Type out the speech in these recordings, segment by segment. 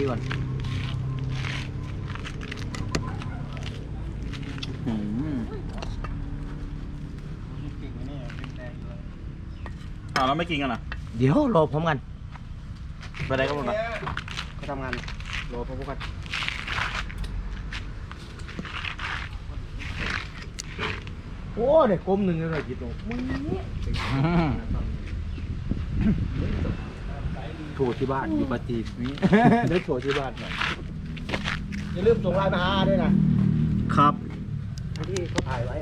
ดีๆก่อนอืมเก่งนี่เป็นแดงเลยอ้าวแล้วไม่กินกันเหรอเดี๋ยวรอพร้อมกันไปไหนกันหมดอะก็ทำงานรอพร้อมกันโอ้เด็กกลมหนึ่งเลยจิตโตมึงนี่ โทรที่บ้านอยู่ปาจีนนี่เดี๋ยวโทรที่บ้านหน่อยอย่าลืมส่งไลน์มาหาด้วยนะครับที่เขาถ่ายไว้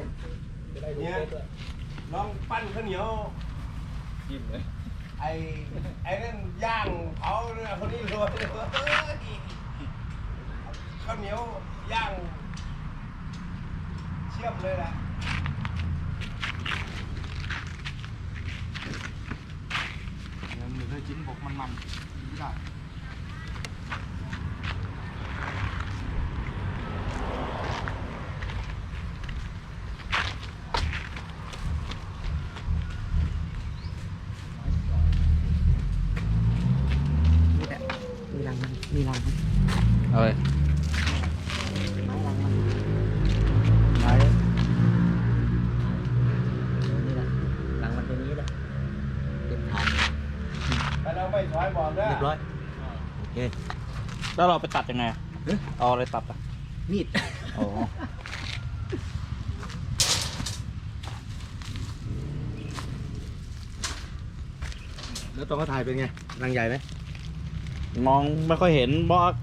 จะได้รู้เนี่ยลองปั้นข้าวเหนียวยิ้มเลยไอ้ไอ้นั่นย่างเผาเนี่ยคนนี้รวยเลยข้าวเหนียวย่างเชื่อมเลยแหละ มือเคยจิ้นบอก มันมันไม่ได้มีรังมันมีรังมันเอาเลย ไปซอยบอกนะเรียบร้อยโอเคแล้วเราไปตัดยังไงอะเอาอะไรตัดอะมีดอ๋อแล้วตอนเขาถ่ายเป็นไงรังใหญ่ไหมมองไม่ค่อยเห็นเพราะอัพ